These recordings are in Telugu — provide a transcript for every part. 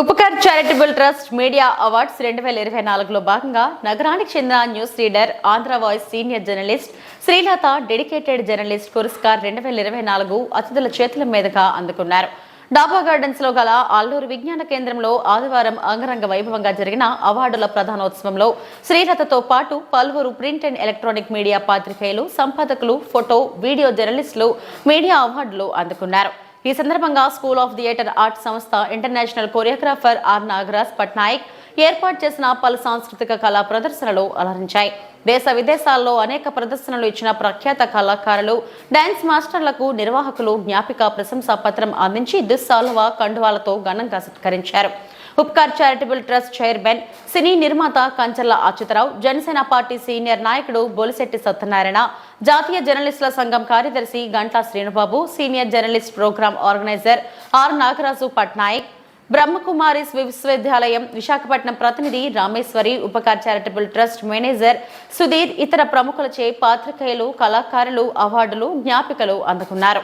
Upakar charitable trust media awards రెండు వేల ఇరవై నాలుగులో భాగంగా నగరానికి చెందిన news reader Andhra voice senior journalist Srilatha dedicated journalist పురస్కార్ రెండు వేల ఇరవై నాలుగు అతిథుల చేతుల మీదుగా అందుకున్నారు. డాబా గార్డెన్స్లో గల అల్లూరు విజ్ఞాన కేంద్రంలో ఆదివారం అంగరంగ వైభవంగా జరిగిన అవార్డుల ప్రధానోత్సవంలో శ్రీలతతో పాటు పలువురు ప్రింట్ అండ్ ఎలక్ట్రానిక్ మీడియా పాత్రికేయులు సంపాదకులు ఫోటో వీడియో జర్నలిస్టులు మీడియా అవార్డులు అందుకున్నారు. ఈ సందర్భంగా స్కూల్ ఆఫ్ థియేటర్ ఆర్ట్ సంస్థ international choreographer R Nagaraj Patnaik ఏర్పాటు చేసిన పలు సాంస్కృతిక కళా ప్రదర్శనలు అలరించాయి. దేశ విదేశాల్లో అనేక ప్రదర్శనలు ఇచ్చిన ప్రఖ్యాత కళాకారులు డాన్స్ మాస్టర్లకు నిర్వాహకులు జ్ఞాపిక ప్రశంసా పత్రం అందించి దుస్సాలువ కండువాలతో ఘనంగా సత్కరించారు. Upakar charitable trust chairman cine నిర్మాత కంచర్ల అచ్యుతరావు జనసేన పార్టీ సీనియర్ నాయకుడు బొలిశెట్టి సత్యనారాయణ జాతీయ జర్నలిస్టుల సంఘం కార్యదర్శి Ganta Srinubabu senior journalist program organizer R Nagaraju Patnaik Brahmakumaris విశ్వవిద్యాలయం విశాఖపట్నం ప్రతినిధి Rameshwari Upakar charitable trust manager Sudheer ఇతర ప్రముఖులచే పాత్రికేయులు కళాకారులు అవార్డులు జ్ఞాపికలు అందుకున్నారు.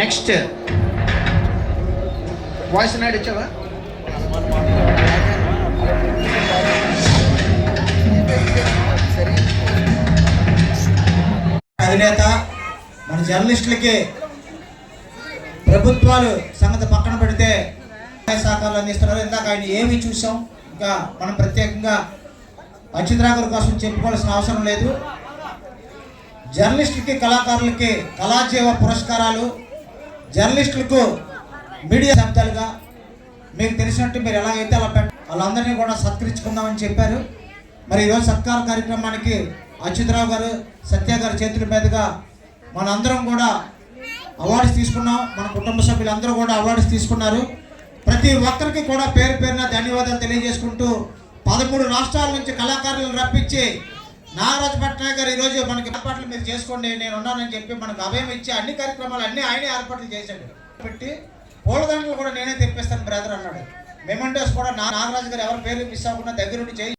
నెక్స్ట్ వాయిస్ నాయుడు ఇచ్చావా? అధినేత మన జర్నలిస్టులకి ప్రభుత్వాలు సంగతి పక్కన పెడితే సహకారాలు అందిస్తున్నారు ఇందాక ఆయన ఏమి చూసాం. ఇంకా మనం ప్రత్యేకంగా అచ్యుతరాగర్ కోసం చెప్పుకోవాల్సిన అవసరం లేదు. జర్నలిస్టులకి కళాకారులకి కళాజీవ పురస్కారాలు జర్నలిస్టులకు మీడియా శబ్దాలుగా మీకు తెలిసినట్టు మీరు ఎలా అయితే అలా వాళ్ళందరినీ కూడా సత్కరించుకుందామని చెప్పారు. మరి ఈరోజు సత్కార కార్యక్రమానికి అచ్యుతరావు గారు సత్య గారి చేతుల మీదుగా మనందరం కూడా అవార్డ్స్ తీసుకున్నాం. మన కుటుంబ సభ్యులందరూ కూడా అవార్డ్స్ తీసుకున్నారు. ప్రతి ఒక్కరికి కూడా పేరు పేరున ధన్యవాదాలు తెలియజేసుకుంటూ పదమూడు రాష్ట్రాల నుంచి కళాకారులను రప్పించి నాగరాజు పట్నాయక్ గారు ఈరోజు మనకి ఏర్పాట్లు మీరు చేసుకోండి నేను ఉన్నానని చెప్పి మనకు అభయం ఇచ్చి అన్ని కార్యక్రమాలు అన్ని ఆయనే ఏర్పాట్లు చేశాడు. పెట్టి పూలదండలు కూడా నేనే తెప్పిస్తాను బ్రదర్ అన్నాడు. మెమెంటోస్ కూడా నా నాగరాజు గారు ఎవరి పేరు మిస్ అవ్వకుండా దగ్గరుండి చేయి.